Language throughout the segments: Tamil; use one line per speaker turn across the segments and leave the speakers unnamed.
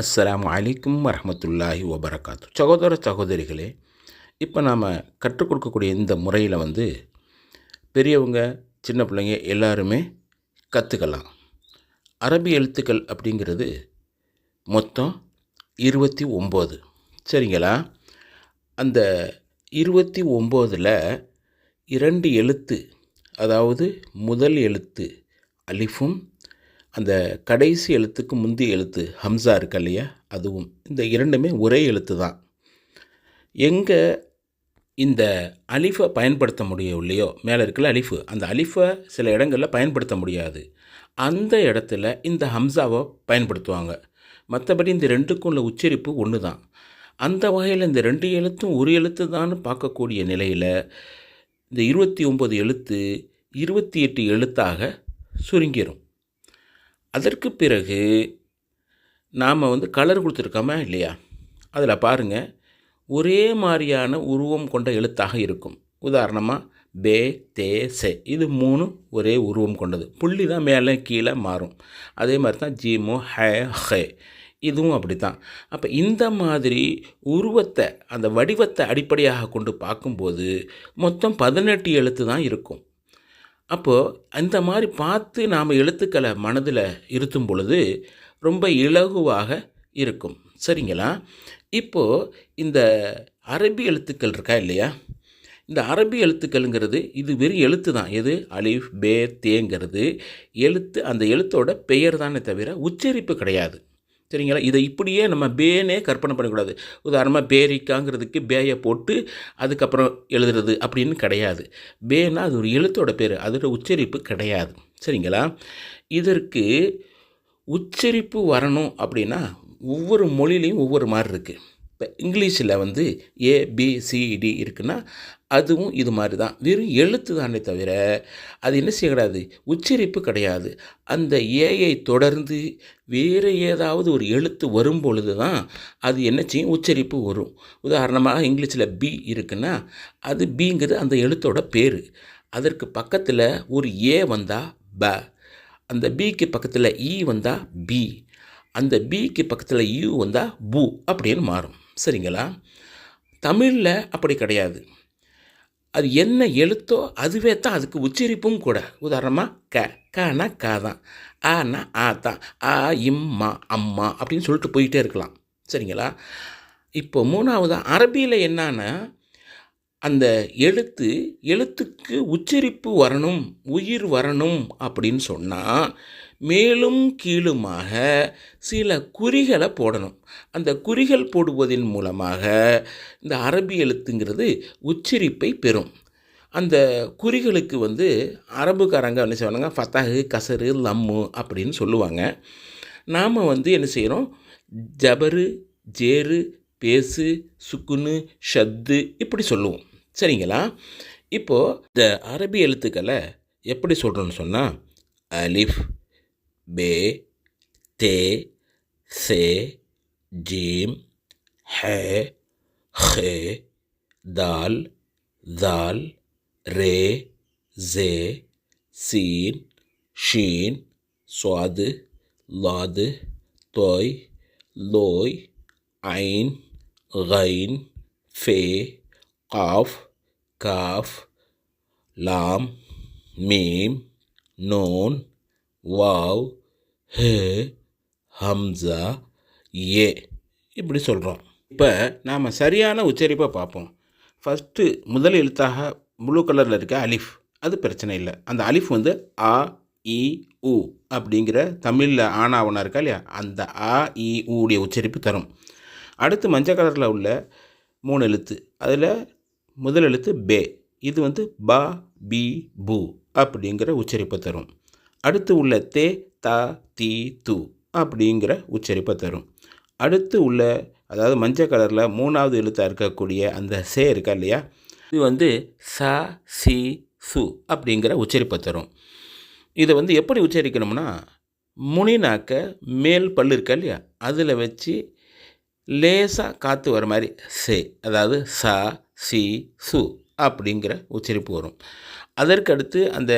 அஸ்லாம் அலைக்கும் வரமத்துல்லாஹி வபரகாத்து. சகோதர சகோதரிகளே இப்போ நாம் கற்றுக் கொடுக்கக்கூடிய இந்த முறையில் வந்து பெரியவங்க சின்ன பிள்ளைங்க எல்லாருமே கற்றுக்கலாம் அரபி எழுத்துக்கள் அப்படிங்கிறது மொத்தம் இருபத்தி ஒம்பது. சரிங்களா? அந்த இருபத்தி ஒம்போதில் இரண்டு எழுத்து அதாவது முதல் எழுத்து அலிஃபும் அந்த கடைசி எழுத்துக்கு முந்தைய எழுத்து ஹம்சா இருக்கு இல்லையா? அதுவும் இந்த இரண்டுமே ஒரே எழுத்து தான். எங்கே இந்த அலிஃபை பயன்படுத்த முடியும் இல்லையோ? மேலே இருக்கல அலிஃபு. அந்த அலிஃபை சில இடங்களில் பயன்படுத்த முடியாது. அந்த இடத்துல இந்த ஹம்சாவை பயன்படுத்துவாங்க. மற்றபடி இந்த ரெண்டுக்கும் உள்ள உச்சரிப்பு ஒன்று தான். அந்த வகையில் இந்த ரெண்டு எழுத்தும் ஒரு எழுத்து தான் பார்க்கக்கூடிய நிலையில் இந்த இருபத்தி ஒம்பது எழுத்து இருபத்தி எட்டு எழுத்தாக சுருங்கிடும் அதற்கு பிறகு நாம் வந்து கலர் கொடுத்துருக்கோமா இல்லையா? அதில் பாருங்கள் ஒரே மாதிரியான உருவம் கொண்ட எழுத்தாக இருக்கும். உதாரணமாக பே தே செ. இது மூணு ஒரே உருவம் கொண்டது. புள்ளி தான் மேலே கீழே மாறும். அதே மாதிரி தான் ஜீமோ ஹே ஹே. இதுவும் அப்படி தான் அப்போ இந்த மாதிரி உருவத்தை அந்த வடிவத்தை அடிப்படையாக கொண்டு பார்க்கும்போது மொத்தம் பதினெட்டு எழுத்து தான் இருக்கும். அப்போது அந்த மாதிரி பார்த்து நாம் எழுத்துக்களை மனதில் இருத்தும் பொழுது ரொம்ப இலகுவாக இருக்கும். சரிங்களா? இப்போது இந்த அரபி எழுத்துக்கள் இருக்கா இல்லையா? இந்த அரபி எழுத்துக்கள்ங்கிறது இது வெறும் எழுத்து தான். எது? அலிஃப் பே தேங்கிறது. எழுத்து அந்த எழுத்தோட பெயர் தானே தவிர உச்சரிப்பு கிடையாது. சரிங்களா? இதை இப்படியே நம்ம பேனே கற்பனை பண்ணக்கூடாது. உதாரணமாக பேரிக்காங்கிறதுக்கு பேயை போட்டு அதுக்கப்புறம் எழுதுறது அப்படின்னு கிடையாது. பேனா அது ஒரு எழுத்தோட பேர். அதோட உச்சரிப்பு கிடையாது. சரிங்களா? இதற்கு உச்சரிப்பு வரணும் அப்படின்னா ஒவ்வொரு மொழிலையும் ஒவ்வொரு மாதிரி இருக்குது இப்போ இங்கிலீஷில் வந்து ஏபிசிடி இருக்குன்னா அதுவும் இது மாதிரி தான். வெறும் எழுத்து தானே தவிர அது என்ன செய்யக்கூடாது? உச்சரிப்பு கிடையாது. அந்த ஏயை தொடர்ந்து வேறு ஏதாவது ஒரு எழுத்து வரும் பொழுது தான் அது என்ன செய்யும்? உச்சரிப்பு வரும். உதாரணமாக இங்கிலீஷில் பி இருக்குன்னா அது பிங்கிறது அந்த எழுத்தோட பேர். அதற்கு பக்கத்தில் ஒரு ஏ வந்தால் ப. அந்த பிக்கு பக்கத்தில் e இ வந்தால் பி அந்த பிக்கு பக்கத்தில் யூ வந்தால் பூ அப்படின்னு மாறும். சரிங்களா? தமிழில் அப்படி கிடையாது. அது என்ன எழுத்தோ அதுவே தான் அதுக்கு உச்சரிப்பும் கூட. உதாரணமாக க கனா க தான். ஆனா ஆ தான் ஆ இம்மா அம்மா அப்படின்னு சொல்லிட்டு போயிட்டே இருக்கலாம். சரிங்களா? இப்போ மூணாவது அரபியில் என்னன்னா அந்த எழுத்து எழுத்துக்கு உச்சரிப்பு வரணும் உயிர் வரணும் அப்படின்னு சொன்னால் மேலும் கீழுமாக சில குறிகளை போடணும். அந்த குறிகள் போடுவதன் மூலமாக இந்த அரபி எழுத்துங்கிறது உச்சரிப்பை பெறும். அந்த குறிகளுக்கு வந்து அரபுக்காரங்க என்ன செய்வாங்க ஃபத்தாகு கசரு லம்மு அப்படின்னு சொல்லுவாங்க. நாம் வந்து என்ன செய்கிறோம் ஜபரு ஜேரு பேசு சுக்குனு ஷத்து இப்படி சொல்லுவோம். சரிங்களா இப்போது இந்த அரபி எழுத்துக்களை எப்படி சொல்கிறோன்னு சொன்னால் அலிஃப் பே தே சே ஜீம் ஹே ஹே தால் தால் ரே ஜே சீன் ஷீன் சுவாது லாது தோய் லோய் ஐன் غين ஃபே காஃப் காஃப் லாம் மீம் நூன் வாவ் ஹே ஹம்சா ஏ இப்படி சொல்கிறோம் இப்போ நாம் சரியான உச்சரிப்பை பார்ப்போம். ஃபஸ்ட்டு முதல் எழுத்தாக ப்ளூ கலரில் இருக்க அலிஃப். அது பிரச்சனை இல்லை. அந்த அலிஃப் வந்து ஆ இ உ அப்படிங்கிற தமிழில் ஆனாவனா இருக்கா இல்லையா? அந்த ஆ இ உடைய உச்சரிப்பு தரும். அடுத்து மஞ்சள் கலரில் உள்ள மூணு எழுத்து. அதில் முதல் எழுத்து பே. இது வந்து பா பி பூ அப்படிங்கிற உச்சரிப்பை தரும். அடுத்து உள்ள தே தா தி து அப்படிங்கிற உச்சரிப்பை தரும். அடுத்து உள்ள அதாவது மஞ்சள் கலரில் மூணாவது எழுத்தாக இருக்கக்கூடிய அந்த சே இருக்கா இல்லையா? இது வந்து ச சி சு அப்படிங்கிற உச்சரிப்பை தரும். இதை வந்து எப்படி உச்சரிக்கணும்னா முனினாக்க மேல் பல்லு இருக்கா இல்லையா? அதில் வச்சு லேசாக காற்று வர மாதிரி சே அதாவது ச சி சு அப்படிங்கிற உச்சரிப்பு வரும். அதற்கு அடுத்து அந்த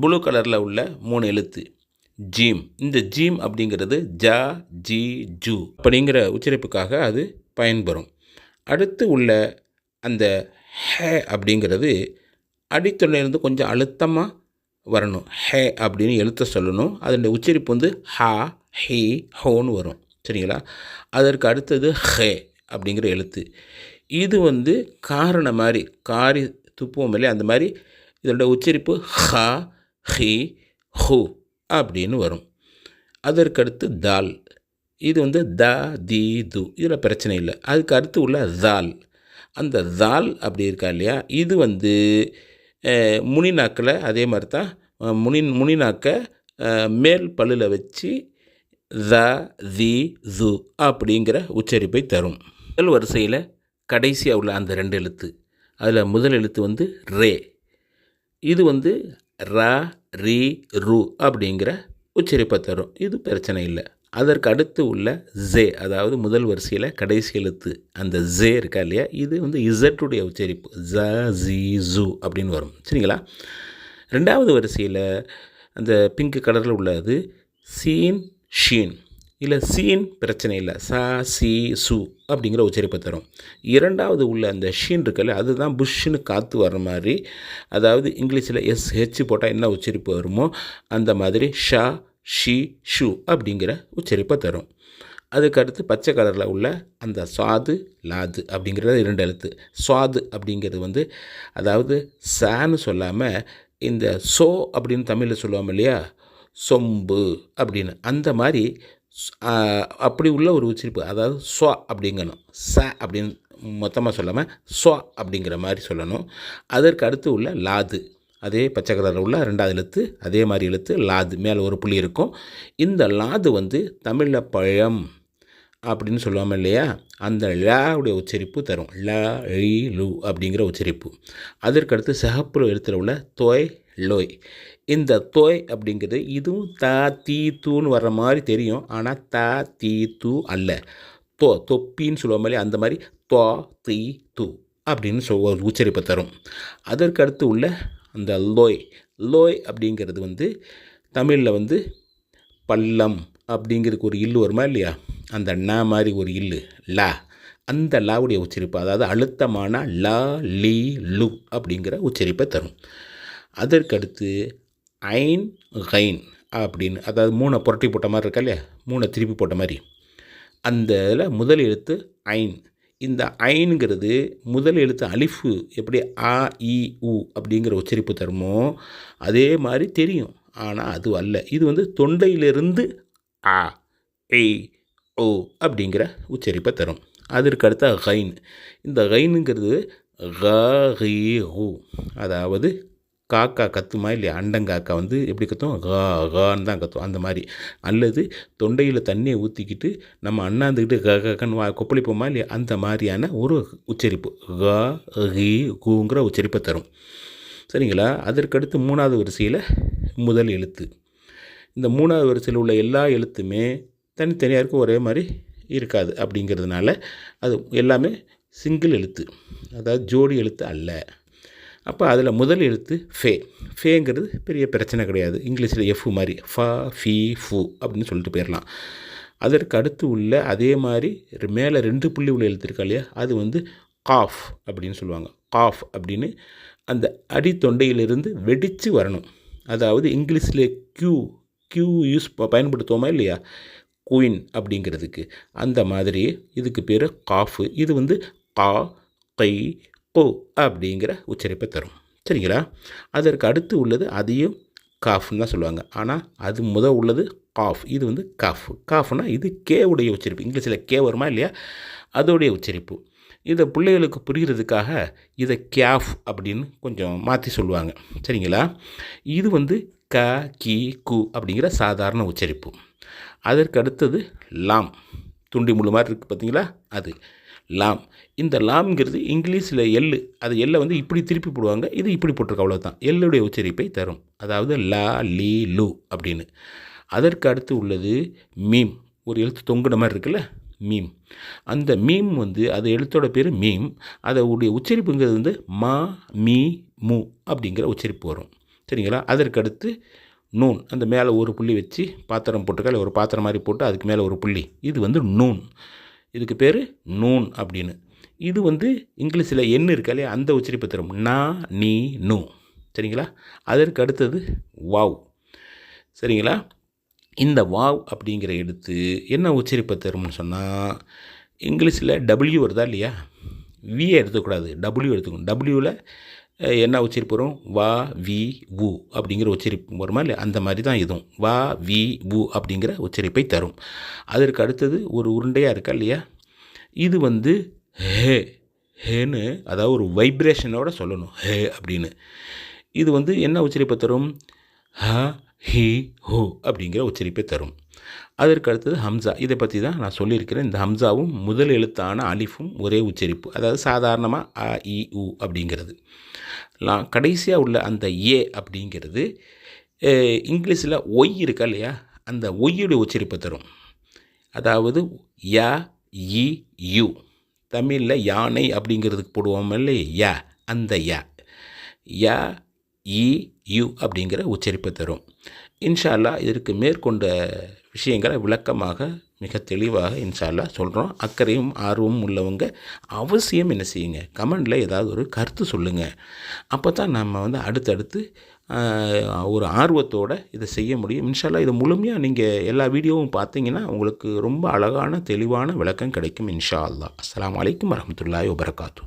ப்ளூ கலரில் உள்ள மூணு எழுத்து ஜீம். இந்த ஜீம் அப்படிங்கிறது ஜா ஜி ஜூ அப்படிங்கிற உச்சரிப்புக்காக அது பயன்பெறும். அடுத்து உள்ள அந்த ஹே அப்படிங்கிறது அடித்தொல்லையிலேருந்து கொஞ்சம் அழுத்தமாக வரணும். ஹே அப்படின்னு எழுத்த சொல்லணும். அதனுடைய உச்சரிப்பு வந்து ஹா ஹி ஹோன்னு வரும். சரிங்களா? அதற்கு அடுத்தது ஹே அப்படிங்கிற எழுத்து. இது வந்து காரண மாதிரி காரி துப்புவோம் இல்லையா? அந்த மாதிரி இதோட உச்சரிப்பு ஹ ஹி ஹூ அப்படின்னு வரும். அதற்கடுத்து தால். இது வந்து த தி து. இதில் பிரச்சனை இல்லை. அதுக்கு அடுத்து உள்ள தால். அந்த தால் அப்படி இருக்கா இல்லையா? இது வந்து முனி நாக்கில் அதே மாதிரி தான் முனி முனி நாக்கை மேல் பல்லில் வச்சு த தி து அப்படிங்கிற உச்சரிப்பை தரும். முதல் வரிசையில் கடைசியாக உள்ள அந்த ரெண்டு எழுத்து. அதில் முதல் எழுத்து வந்து ரே. இது வந்து ரா ரி ரு அப்படிங்கிற உச்சரிப்பை தரும். இது பிரச்சனை இல்லை. அதற்கு அடுத்து உள்ள ஜே அதாவது முதல் வரிசையில் கடைசி எழுத்து அந்த ஜே இருக்கா இல்லையா? இது வந்து இசட்டுடைய உச்சரிப்பு. ஜ ஜி ஜூ அப்படின்னு வரும். சரிங்களா? ரெண்டாவது வரிசையில் அந்த பிங்க் கலரில் உள்ளது சீன் ஷீன். இல்லை சீன் பிரச்சனை இல்லை. சா சி சு அப்படிங்கிற உச்சரிப்பை தரும். இரண்டாவது உள்ள அந்த ஷீன் இருக்குல்ல அதுதான் புஷ்ஷுன்னு காற்று வர்ற மாதிரி அதாவது இங்கிலீஷில் எஸ் ஹெச் போட்டால் என்ன உச்சரிப்பு வருமோ அந்த மாதிரி ஷா ஷி ஷு அப்படிங்கிற உச்சரிப்பை தரும். அதுக்கடுத்து பச்சை கலரில் உள்ள அந்த சுவாது லாது அப்படிங்கிறது இரண்டு எழுத்து. சுவாது அப்படிங்கிறது வந்து அதாவது சான்னு சொல்லாமல் இந்த சோ அப்படின்னு தமிழில் சொல்லுவோம் இல்லையா? சொம்பு அப்படின்னு. அந்த மாதிரி அப்படி உள்ள ஒரு உச்சரிப்பு அதாவது ஸ்வா அப்படிங்கணும். ச அப்படின்னு மொத்தமாக சொல்லாமல் ஸ்வா அப்படிங்கிற மாதிரி சொல்லணும். அதற்கு அடுத்து உள்ள லாது. அதே பச்சை கலரில் உள்ள ரெண்டாவது எழுத்து அதே மாதிரி எழுத்து லாது. மேலே ஒரு புள்ளி இருக்கும். இந்த லாது வந்து தமிழில் பழம் அப்படின்னு சொல்லுவாமல் இல்லையா? அந்த லாவுடைய உச்சரிப்பு தரும். ல லு அப்படிங்கிற உச்சரிப்பு. அதற்கடுத்து சிகப்பு எழுத்தில் உள்ள தோய் லோய். இந்த தோய் அப்படிங்கிறது இதுவும் தா தீ தூன்னு வர்ற மாதிரி தெரியும். ஆனால் தா தீ தூ அல்ல. தோ தொப்பின்னு சொல்லுவோம் இல்லையா? அந்த மாதிரி தோ தீ தூ அப்படின்னு சொல் ஒரு உச்சரிப்பை தரும். அதற்கு அடுத்து உள்ள அந்த லோய். லோய் அப்படிங்கிறது வந்து தமிழில் வந்து பள்ளம் அப்படிங்கிறதுக்கு ஒரு இல்லு வருமா இல்லையா? அந்த ந மாதிரி ஒரு இல்லு. லா. அந்த லாவுடைய உச்சரிப்பு. அதாவது அழுத்தமான லா லீ லு அப்படிங்கிற உச்சரிப்பை தரும். அதற்கடுத்து ஐன் ஹைன் அப்படின்னு அதாவது மூணை புரட்டி போட்ட மாதிரி இருக்கா இல்லையா? மூணை திருப்பி போட்ட மாதிரி. அந்த இதில் முதல் எழுத்து ஐன். இந்த ஐனுங்கிறது முதல் எழுத்து அலிஃபு எப்படி ஆ இ உ அப்படிங்கிற உச்சரிப்பு தருமோ அதே மாதிரி தெரியும். ஆனால் அது அல்ல. இது வந்து தொண்டையிலிருந்து ஆ எய் ஓ அப்படிங்கிற உச்சரிப்பை தரும். அதற்கு அடுத்த ஹைன் இந்த ஹைனுங்கிறது ஹ ஹி ஹூ அதாவது காக்கா கத்துமா இல்லையா? அண்டங்காக்கா வந்து எப்படி கத்தும் கா கான்னு தான் கத்தும் அந்த மாதிரி. அல்லது தொண்டையில் தண்ணியை ஊற்றிக்கிட்டு நம்ம அண்ணாந்துக்கிட்டு க கன்னு வா கொப்பளிப்போமா இல்லையா? அந்த மாதிரியான ஒரு உச்சரிப்பு. கா ஹி கூங்கிற உச்சரிப்பை தரும். சரிங்களா? அதற்கடுத்து மூணாவது வரிசையில் முதல் எழுத்து. இந்த மூணாவது வரிசையில் உள்ள எல்லா எழுத்துமே தனித்தனியாக இருக்கும். ஒரே மாதிரி இருக்காது. அப்படிங்கிறதுனால அது எல்லாமே சிங்கிள் எழுத்து. அதாவது ஜோடி எழுத்து அல்ல. அப்போ அதில் முதல் எழுத்து ஃபே. ஃபேங்கிறது பெரிய பிரச்சனை கிடையாது. இங்கிலீஷில் எஃப் மாதிரி. ஃபா ஃபி ஃபு அப்படின்னு சொல்லிட்டு போயிடலாம் அதற்கு அடுத்து உள்ள அதே மாதிரி மேலே ரெண்டு புள்ளி உள்ள எழுத்துருக்கா இல்லையா? அது வந்து காஃப் அப்படின்னு சொல்லுவாங்க. காஃப் அப்படின்னு அந்த அடி தொண்டையிலிருந்து வெடித்து வரணும். அதாவது இங்கிலீஷில் க்யூ க்யூ யூஸ் பயன்படுத்துவோமா இல்லையா? குயின் அப்படிங்கிறதுக்கு. அந்த மாதிரி இதுக்கு பேர் காஃபு. இது வந்து கா கை ஓ அப்படிங்கிற உச்சரிப்பை தரும். சரிங்களா? அதற்கு அடுத்து உள்ளது அதையும் காஃப்னு தான் சொல்லுவாங்க. ஆனால் அது முத உள்ளது காஃப். இது வந்து காஃப். காஃப்னா இது கே உடைய உச்சரிப்பு. இங்கிலீஷில் கே வருமா இல்லையா? அதோடைய உச்சரிப்பு. இதை பிள்ளைகளுக்கு புரிகிறதுக்காக இதை கேஃப் அப்படின்னு கொஞ்சம் மாற்றி சொல்லுவாங்க. சரிங்களா? இது வந்து க கி கு அப்படிங்கிற சாதாரண உச்சரிப்பு. அதற்கு அடுத்தது லாம். துண்டி முழு மாதிரி இருக்குது பார்த்தீங்களா அது. லாம். இந்த லாம்ங்கிறது இங்கிலீஷில் எள்ளு அது எல்லை வந்து இப்படி திருப்பி போடுவாங்க இது இப்படி போட்டிருக்க அவ்வளோதான் எல்லுடைய உச்சரிப்பை தரும். அதாவது லா லீ லு அப்படின்னு. அதற்கு அடுத்து உள்ளது மீம். ஒரு எழுத்து தொங்குன மாதிரி இருக்குல்ல? மீம். அந்த மீம் வந்து அது எழுத்தோட பேர் மீம். அதோடைய உச்சரிப்புங்கிறது வந்து மா மீ மு அப்படிங்கிற உச்சரிப்பு வரும். சரிங்களா? அதற்கு அடுத்து நூன். அந்த மேலே ஒரு புள்ளி வச்சு பாத்திரம் போட்டுக்கா இல்லை ஒரு பாத்திரம் மாதிரி போட்டு அதுக்கு மேலே ஒரு புள்ளி. இது வந்து நூன். இதுக்கு பேர் நூன் அப்படின்னு. இது வந்து இங்கிலீஷில் எண் இருக்கா இல்லையா? அந்த உச்சரிப்பு தரும். நா நீ நூ. சரிங்களா? அதற்கு அடுத்தது வாவ். சரிங்களா? இந்த வாவ் அப்படிங்கிற எழுத்து என்ன உச்சரிப்பை தரும்னு சொன்னால் இங்கிலீஷில் டபிள்யூ வருதா இல்லையா? வியை எடுத்துக்கூடாது. டபிள்யூ எடுத்துக்கணும். டபிள்யூவில் என்ன உச்சரிப்பு வரும் வா வி உ அப்படிங்கிற உச்சரிப்பு வருமா இல்லை அந்த மாதிரி தான் இதுவும். வா வி உ அப்படிங்கிற உச்சரிப்பை தரும். அதற்கு அடுத்தது ஒரு உருண்டையாக இருக்கா இல்லையா? இது வந்து ஹே ஹேன்னு அதாவது ஒரு வைப்ரேஷனோட சொல்லணும். ஹே அப்படின்னு. இது வந்து என்ன உச்சரிப்பை தரும்? ஹ ஹி ஹூ அப்படிங்கிற உச்சரிப்பை தரும். அதற்கு அடுத்தது ஹம்சா. இதை பற்றி தான் நான் சொல்லியிருக்கிறேன். இந்த ஹம்சாவும் முதல் எழுத்தான அலிஃபும் ஒரே உச்சரிப்பு. அதாவது சாதாரணமாக அ இ உ அப்படிங்கிறது. நான் கடைசியாக உள்ள அந்த ஏ அப்படிங்கிறது இங்கிலீஷில் ஒய் இருக்கா இல்லையா? அந்த ஒய்யுடைய உச்சரிப்பை தரும். அதாவது ய இ யு. தமிழில் யானை அப்படிங்கிறதுக்கு போடுவோம் இல்லையா? ய அந்த ய. ய இ யு அப்படிங்கிற உச்சரிப்பை தரும். இன்ஷா அல்லாஹ் இதற்கு மேற்கொண்ட விஷயங்களை விளக்கமாக மிக தெளிவாக இன்ஷால்லா சொல்கிறோம் அக்கறையும் ஆர்வமும் உள்ளவங்க அவசியம் என்ன செய்யுங்க? கமெண்டில் ஏதாவது ஒரு கருத்து சொல்லுங்கள் அப்போ தான் நம்ம வந்து அடுத்தடுத்து ஒரு ஆர்வத்தோடு இதை செய்ய முடியும். இன்ஷால்லா இதை முழுமையாக நீங்கள் எல்லா வீடியோவும் பார்த்தீங்கன்னா உங்களுக்கு ரொம்ப அழகான தெளிவான விளக்கம் கிடைக்கும் இன்ஷா அல்லா அஸ்லாம் வலைக்கம் வரமத்துல்லாய் வபரகாத்தூ